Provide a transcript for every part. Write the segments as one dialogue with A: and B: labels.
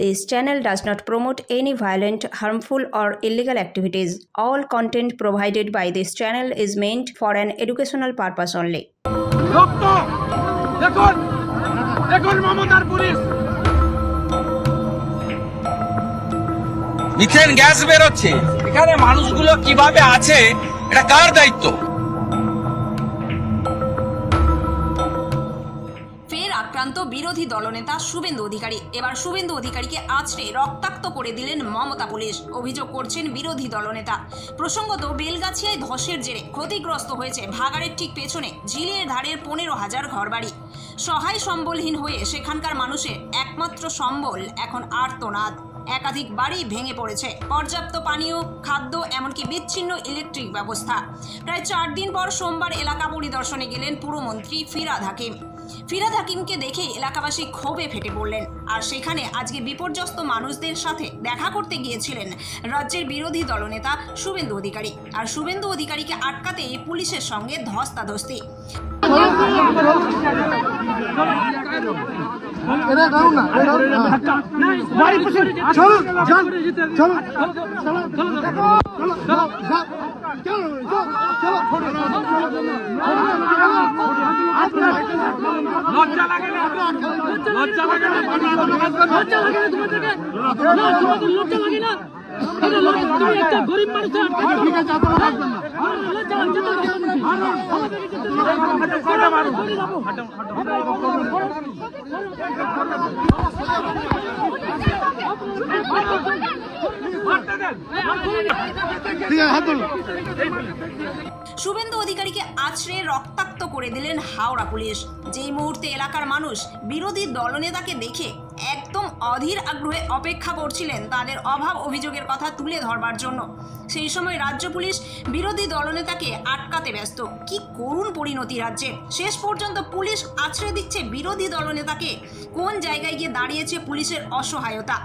A: This channel does not promote any violent, harmful, or illegal activities. All content provided by this channel is meant for an educational purpose only.
B: দেখুন দেখুন মমতার police
C: methane gas বেরোচ্ছে এখানে মানুষগুলো কীভাবে আছে এটা কার দায়িত্ব
D: আক্রান্ত বিরোধী দলনেতা শুভেন্দু অধিকারী। এবার শুভেন্দু অধিকারীকে আছড়ে রক্তাক্ত করে দিলেন মমতা পুলিশ। অভিযোগ করছেন বিরোধী দলনেতা। প্রসঙ্গত, বেলগাছিয়ায় ধসের জেরে ক্ষতিগ্রস্ত হয়েছে ভাগাড়ের ঠিক পেছনে ঝিলের ধারের পনেরো হাজার ঘরবাড়ি। সহায় সম্বলহীন হয়ে সেখানকার মানুষের একমাত্র সম্বল এখন আর্তনাদ। একাধিক বাড়ি ভেঙে পড়েছে। পর্যাপ্ত পানীয়, খাদ্য, এমনকি বিচ্ছিন্ন ইলেকট্রিক ব্যবস্থা। প্রায় চার দিন পর সোমবার এলাকা পরিদর্শনে গেলেন পুরমন্ত্রী ফিরাদ হাকিম। ফিরাদ হাকিমকে দেখে এলাকাবাসী ক্ষোভে ফেটে পড়লেন। আর সেখানে আজকে বিপর্যস্ত মানুষদের সাথে দেখা করতে গিয়েছিলেন রাজ্যের বিরোধী দলনেতা শুভেন্দু অধিকারী। আর শুভেন্দু অধিকারীকে আটকাতে পুলিশের সঙ্গে ধস্তাধস্তি।
B: চলো যান চলো লজ্জা লাগে না লজ্জা লাগে না
E: লজ্জা লাগে না তোমাদেরকে না তোমাদের লজ্জা লাগে না এটা একটা গরিব আটকে
B: ঠিক আছে আপনারা আসবেন না
D: শুভেন্দু অধিকারীকে আছড়ে রক্তাক্ত করে দিলেন হাওড়া পুলিশ। যেই মুহূর্তে এলাকার মানুষ বিরোধী দলনেতাকে দেখে অধীর আগ্রহে অপেক্ষা করছিলেন তাদের অভাব অভিযোগের কথা তুলে ধরবার জন্য। সেই সময় রাজ্য পুলিশ বিরোধী দলনেতাকে আটকাতে ব্যস্ত। কি করুণ পরিণতি রাজ্যে। শেষ পর্যন্ত পুলিশ আছড়ে দিচ্ছে বিরোধী দলনেতাকে। কোন জায়গায় গিয়ে দাঁড়িয়েছে পুলিশের অসহায়তা?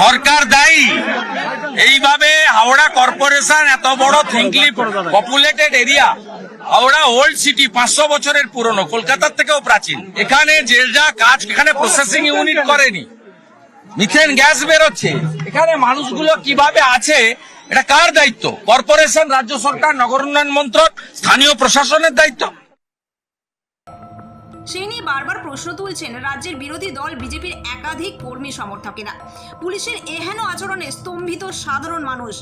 C: সরকার দায়ী। এইভাবে হাওড়া কর্পোরেশন এত বড় thickly populated area. Howrah old city পাঁচশো বছরের পুরনো, কলকাতার থেকেও প্রাচীন। এখানে যা কাজ, এখানে প্রসেসিং ইউনিট করেনি। মিথেন গ্যাস বেরোচ্ছে। এখানে মানুষগুলো কীভাবে আছে, এটা কার দায়িত্ব? কর্পোরেশন রাজ্য সরকার, নগর উন্নয়ন মন্ত্রক, স্থানীয় প্রশাসনের দায়িত্ব।
D: সেই নিয়ে বারবার প্রশ্ন তুলছেন রাজ্যের বিরোধী দল বিজেপির একাধিক কর্মী সমর্থকেরা। পুলিশের এহেন আচরণে স্তম্ভিত সাধারণ মানুষ।